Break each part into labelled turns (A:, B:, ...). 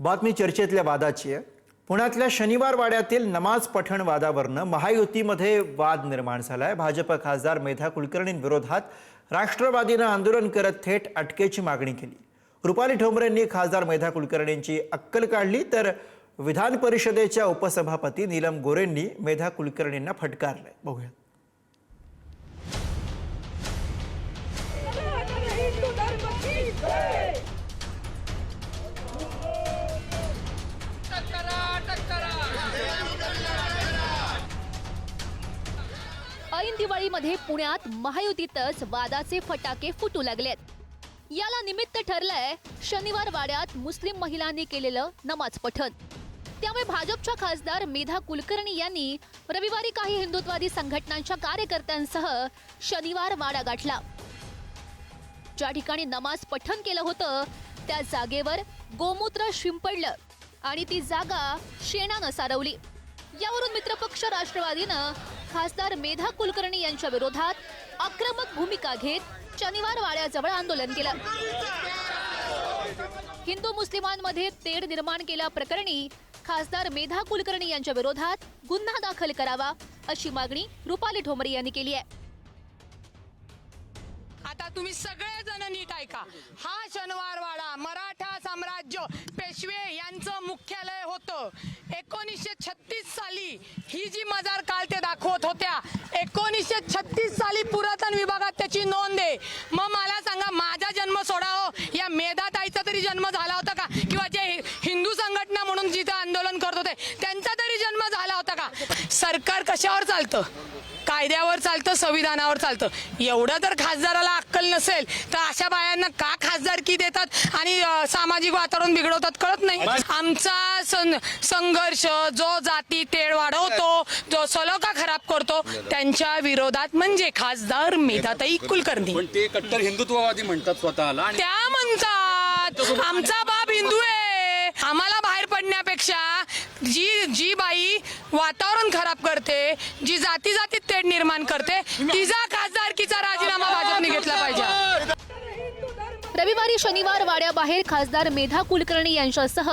A: बातमी चर्चेतल्या वादाची आहे. पुण्यातल्या शनिवार वाड्यातील नमाज पठण वादावरनं महायुतीमध्ये वाद निर्माण झालाय. भाजप खासदार मेधा कुलकर्णींविरोधात राष्ट्रवादीनं आंदोलन करत थेट अटकेची मागणी केली. रुपाली ठोंबरेंनी खासदार मेधा कुलकर्णींची अक्कल काढली तर विधान परिषदेच्या उपसभापती नीलम गोरेंनी मेधा कुलकर्णींना फटकारलंय.
B: बघूयात.
C: ऐन दिवाळीमध्ये पुण्यात महायुतीतच वादाचे फटाके फुटू लागलेत. याला निमित्त ठरलंय शनिवार वाड्यात मुस्लिम महिलांनी केलेलं नमाज पठण. त्यामुळे भाजपच्या खासदार मेधा कुलकर्णी यांनी रविवारी काही हिंदुत्वादी संघटनांच्या कार्यकर्त्यांसह शनिवार वाडा गाठला. ज्या ठिकाणी नमाज पठण केलं होतं त्या जागेवर गोमूत्र शिंपडलं आणि ती जागा शेणानं सारवली. यावरून मित्रपक्ष राष्ट्रवादीनं खासदार मेधा कुलकर्णी यांच्या विरोधात आक्रमक भूमिका घेत शनिवार वाड्याजवळ आंदोलन केलं. हिंदू मुस्लिमांमध्ये तेढ निर्माण केल्याप्रकरणी खासदार मेधा कुलकर्णी यांच्या विरोधात गुन्हा दाखल करावा अशी मागणी रुपाली ठोंबरे यांनी केली आहे.
D: आता तुम्ही सगळेजण नीट ऐका. हा शनिवारवाडा मराठा साम्राज्य पेशवे यांचं मुख्यालय होतं. एकोणीसशे छत्तीस साली ही जी मजार काल ते दाखवत होत्या एकोणीसशे छत्तीस साली पुरातन विभागात त्याची नोंद आहे मग मला सांगा माझा जन्म सोडावं या मेधाताईचा तरी जन्म झाला होता का किंवा जे हि- हिंदू संघटना म्हणून जिथं होते त्यांचा तरी जन्म झाला होता का? सरकार कशावर चालतं? कायद्यावर चालतं संविधानावर चालतं. एवढं जर खासदाराला अक्कल नसेल तर अशा बायांना का खासदारकी देतात आणि सामाजिक वातावरण बिघडवतात कळत नाही? आमचा संघर्ष जो जाती तेढ वाढवतो जो सलोखा खराब करतो त्यांच्या विरोधात म्हणजे खासदार मेधाताई कुलकर्णी.
E: पण ते कट्टर हिंदुत्ववादी म्हणतात स्वतःला
D: त्या म्हणतात आमचा बाप हिंदू आहे. आम्हाला बाहेर पडण्यापेक्षा जी जी बाई वातावरण खराब करते जी जाती जातीत तेढ निर्माण करते तिचा खासदारकीचा राजीनामा भाजपने घेतला पाहिजे.
C: रविवारी शनिवार वाड्याबाहेर खासदार मेधा कुलकर्णी यांच्यासह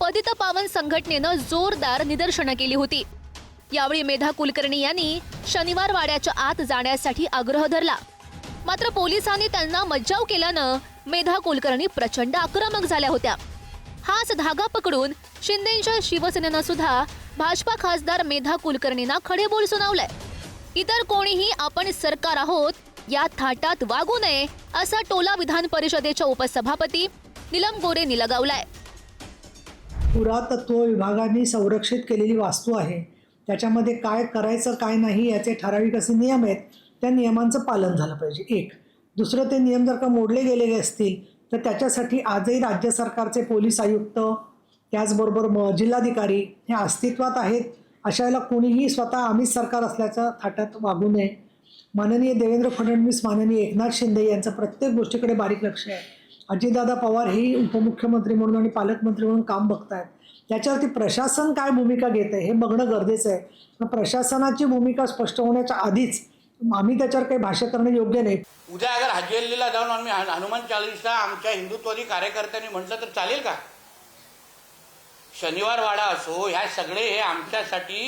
C: पतित पावन संघटनेनं जोरदार निदर्शनं केली होती. यावेळी मेधा कुलकर्णी यांनी शनिवार वाड्याच्या आत जाण्यासाठी आग्रह धरला. मात्र पोलिसांनी त्यांना मज्जाव केल्यानं मेधा कुलकर्णी प्रचंड आक्रमक झाल्या होत्या. हाच धागा पकडून शिंदेच्या शिवसेनेनं सुद्धा भाजपा खासदार मेधा कुलकर्णींना खडेबोल सुनावलंय. इतर कोणीही आपण सरकार आहोत या थाटात वागू नये असा टोला विधान परिषदेच्या उपसभापती निलम गोरेंनी लगावलाय.
F: पुरातत्व विभागाने संरक्षित केलेली वास्तू आहे. त्याच्यामध्ये काय करायचं काय नाही याचे ठराविक असे नियम आहेत. त्या नियमांचं पालन झालं पाहिजे. एक. दुसरं ते नियम जर का मोडले गेलेले असतील तर त्याच्यासाठी आजही राज्य सरकारचे पोलीस आयुक्त त्याचबरोबर म जिल्हाधिकारी हे अस्तित्वात आहेत. अशा वेळेला कोणीही स्वतः आम्हीच सरकार असल्याच्या थाटात वागू नये. माननीय देवेंद्र फडणवीस माननीय एकनाथ शिंदे यांचं प्रत्येक गोष्टीकडे बारीक लक्ष आहे. अजितदादा पवार हे उपमुख्यमंत्री म्हणून आणि पालकमंत्री म्हणून काम बघतायत. त्याच्यावरती प्रशासन काय भूमिका घेत आहे हे बघणं गरजेचं आहे. प्रशासनाची भूमिका स्पष्ट होण्याच्या आधीच आम्ही त्याच्यावर काही भाष्य करणं योग्य नाही.
G: उद्या अगर हजेलीला जाऊन आम्ही हनुमान चालीसा आमच्या हिंदुत्वादी कार्यकर्त्यांनी म्हटलं तर चालेल का? शनिवार वाडा असो ह्या सगळे हे आमच्यासाठी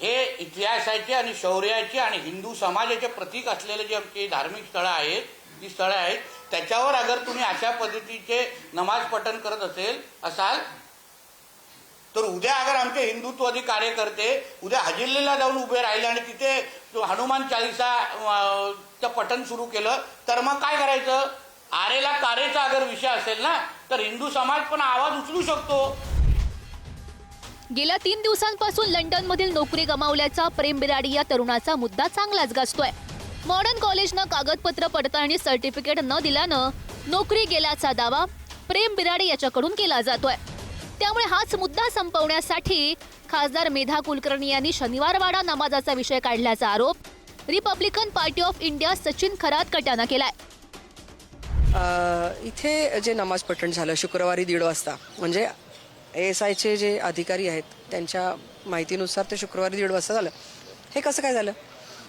G: हे इतिहासाचे आणि शौर्याचे आणि हिंदू समाजाचे प्रतीक असलेले जे आमचे धार्मिक स्थळं आहेत ती स्थळं आहेत त्याच्यावर अगर तुम्ही अशा पद्धतीचे नमाज पठण करत असेल असाल तर उद्या अगर आमचे हिंदुत्वादी कार्यकर्ते उद्या हजिल्लीला जाऊन उभे राहिले आणि तिथे हनुमान चालिसा चं पठण सुरू केलं तर मग काय करायचं? आरेला कारेचा अगर विषय असेल ना तर हिंदू समाज पण आवाज उचलू शकतो.
C: गेल्या तीन दिवसांपासून लंडन मधील नोकरी गमावल्याचा प्रेम बिराडी या तरुणाचा मुद्दा चांगलाच गाजतोय. मॉडर्न कॉलेजनं कागदपत्र पडताळणी सर्टिफिकेट न दिल्यानं नोकरी गेल्याचा दावा प्रेम बिराडी याच्याकडून केला जातोय. त्यामुळे हाच मुद्दा संपवण्यासाठी खासदार मेधा कुलकर्णी यांनी शनिवारवाडा नमाजाचा विषय काढल्याचा आरोप Republican Party of India Sachin Kharat यानं केलाय.
H: इथे जे नमाज पठण झालं शुक्रवारी दीड वाजता म्हणजे एस आयचे जे अधिकारी आहेत त्यांच्या माहितीनुसार ते शुक्रवारी दीड वाजता झालं. हे कसं काय झालं?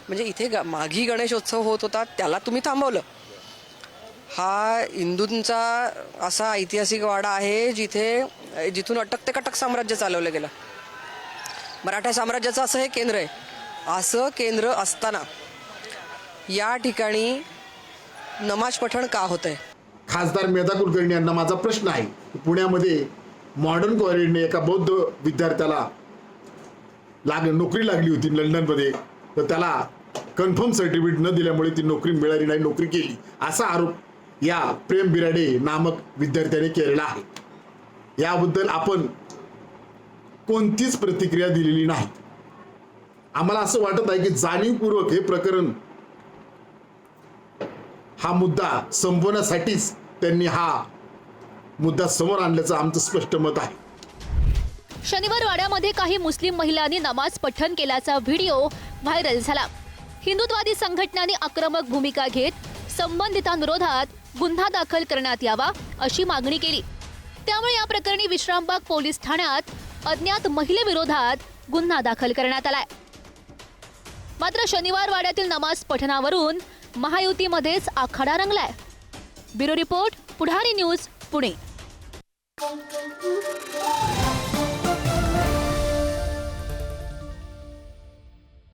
H: म्हणजे इथे ग माघी गणेशोत्सव होत होता त्याला तुम्ही थांबवलं. हा हिंदूंचा असा ऐतिहासिक वाडा आहे जिथे जिथून अटक ते कटक साम्राज्य चालवलं गेलं. मराठा साम्राज्याचं असं हे केंद्र आहे. असं केंद्र असताना या ठिकाणी नमाज पठण का होत आहे
I: खासदार मेधा कुलकर्णी यांना माझा प्रश्न आहे. पुण्यामध्ये मॉडर्न कॉलेजने एका बौद्ध विद्यार्थ्याला लाग नोकरी लागली होती लंडनमध्ये. तर त्याला कन्फर्म सर्टिफिकेट न दिल्यामुळे ती नोकरी मिळाली नाही नोकरी केली. असा आरोप या प्रेम बिराडे नामक विद्यार्थ्याने केलेला आहे. याबद्दल आपण कोणतीच प्रतिक्रिया दिलेली नाही. आम्हाला असं वाटत आहे की जाणीवपूर्वक हे प्रकरण हा मुद्दा संपवण्यासाठीच त्यांनी हा मुद्दा समोर आणल्याचं आमचं स्पष्ट मत आहे.
C: शनिवार वाड्यामध्ये काही मुस्लिम महिलांनी नमाज पठण केल्याचा व्हिडिओ व्हायरल झाला. हिंदुत्वादी संघटनांनी आक्रमक भूमिका घेत संबंधितांविरोधात गुन्हा दाखल करण्यात यावा अशी मागणी केली. त्यामुळे या प्रकरणी विश्रामबाग पोलीस ठाण्यात अज्ञात महिलेविरोधात गुन्हा दाखल करण्यात आलाय. मात्र शनिवार वाड्यातील नमाज पठणावरून महायुतीमध्येच आखाडा रंगलाय. Bureau report Pudhari news Pune.